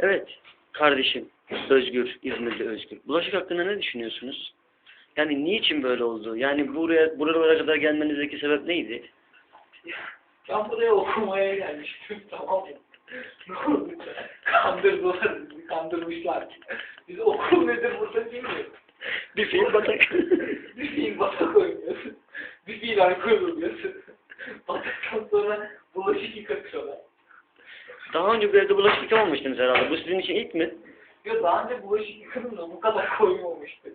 Evet kardeşim Özgür, İzmirli Özgür. Bulaşık hakkında ne düşünüyorsunuz? Yani niçin böyle oldu? Yani buraya buralara kadar gelmenizdeki sebep neydi? Ben buraya okumaya gelmiştim tamam mı? Kandırdılar bizi, kandırmışlar. Biz okul nedir burada bilmiyoruz. Bir film batak. bir fiil batak oynuyorsun. Bir fiil alkol oluyorsun. Bataktan sonra bulaşık yıkatıyorlar. Daha önce bir evde bulaşık yıkamamıştınız herhalde. Bu sizin için ilk mi? Yo daha önce bulaşık yıkadım da bu kadar koymamıştı.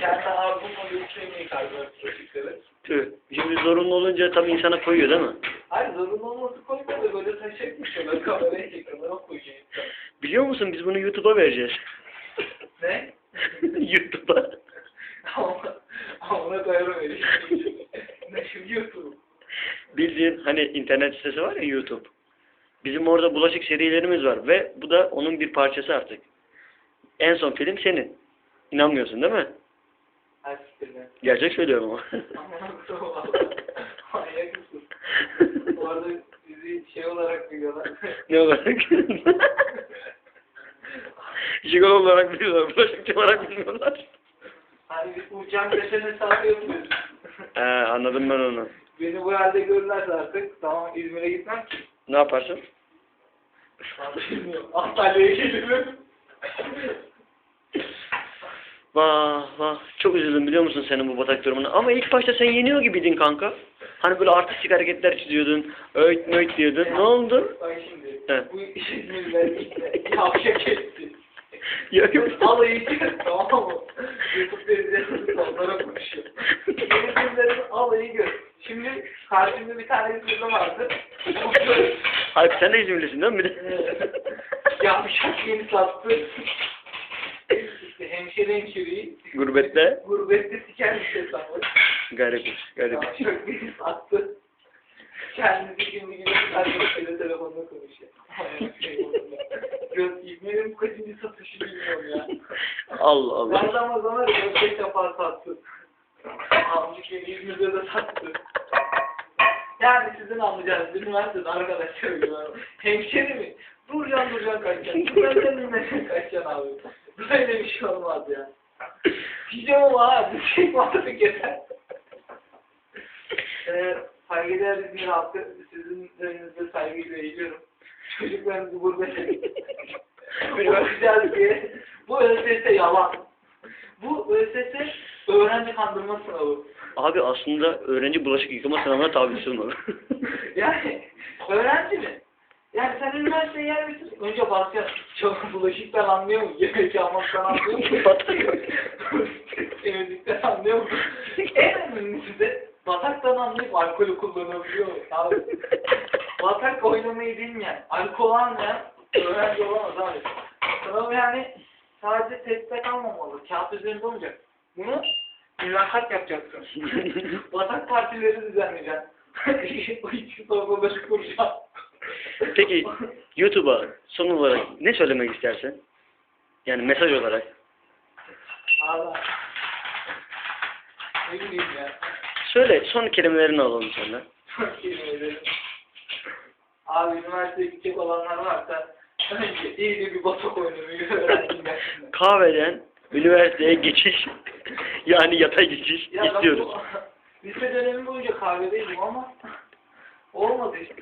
Kendi ağzımla götürmeyi yıkardılar bulaşıkları. Tüh. Şimdi zorunlu olunca tabii insana koyuyor değil mi? Hayır zorunlu olması koymadı böyle taşa yapmışlar. Kameraya o koyuyor. Biliyor musun biz bunu YouTube'a vereceğiz. Ne? YouTube'a. Ama ona dayanamıyor. ne şimdi YouTube? Bildiğin hani internet sitesi var ya YouTube. Bizim orada bulaşık serilerimiz var ve bu da onun bir parçası artık. En son film senin. İnanmıyorsun değil mi? Gerçek söylüyorum ama. Bu arada bizi şey olarak biliyorlar. ne olarak? Jigol olarak biliyorlar, bulaşıkçı olarak bilmiyorlar. hani biz uçan köşen hesabı yapıyoruz. He, anladım ben onu. Beni bu halde görürlerse artık tamam İzmir'e gitmem ki. Ne yaparsın? Antalya'ya gelirim. Vah vah çok üzüldüm biliyor musun senin bu batak durumuna. Ama ilk başta sen yeniyor gibiydin kanka. Hani böyle artistik hareketler çiziyordun. Öğüt möğüt diyordun. Ne oldu? Bak şimdi. He. Bu işte yavşak etti. Yok yok. Alayı tamam mı? YouTube izleyenler onlara konuşuyor. İzmir'lerin alayı gör. Şimdi karşımda bir tane İzmir'de vardı. Hayır sen de İzmirlisin değil mi? Yavşak yeni sattı. İşte hemşire hemşireyi Gurbette. gurbette siker bir şey sanır. Garip. Garip. Yavşak beni sattı. Kendisi şimdi gidip arkadaşıyla telefonla konuşuyor. Göz İzmir'in bu kaçıncı satışı bilmiyorum ya. Allah Allah. Ben Ramazan'a göz yapar sattı. Beni İzmir'de de sattı. Yani sizin anlayacağınız üniversitede arkadaş söylüyorum. Hemşeri mi? Duracaksın duracaksın kaçacaksın. Duracaksın dinleceksin kaçacaksın abi. Böyle bir şey olmaz ya. Diyeceğim ama ha bu şey mantık yeter. Ee, saygıdeğer İzmir halkı sizin önünüzde saygıyla eğiliyorum. Çocuklarınızı gurbete Üniversitede diye. Bu ÖSS yalan. Bu ÖSS öğrenci kandırma sınavı. Abi aslında öğrenci bulaşık yıkama sınavına tabi tutulmalı. Yani öğrenci mi? Yani sen üniversiteye yer misin? Önce basacaksın. Çok bulaşıktan anlıyor mu? Yemek almaktan anlıyor mu? Temizlikten anlıyor mu? En önemlisi de bataktan anlayıp alkolü kullanabiliyor mu? Abi, batak oynamayı bilmeyen, alkol almayan öğrenci olamaz abi. Sınav yani sadece testte kalmamalı. Kağıt üzerinde olacak. Bunu mülakat yapacaksın. Batak partileri düzenleyeceksin. o iki torbaları kuracaksın. Peki YouTube'a son olarak ne söylemek istersin? Yani mesaj olarak. Valla. Ne bileyim ya. Söyle son kelimelerini alalım senden. Yemin ederim. Abi üniversiteye gidecek olanlar varsa önce iyice bir batak oynamayı öğrensin. Kahveden üniversiteye geçiş yani yatay geçiş Ya istiyoruz. bu- Lise dönemi boyunca kahvedeydim ama olmadı işte.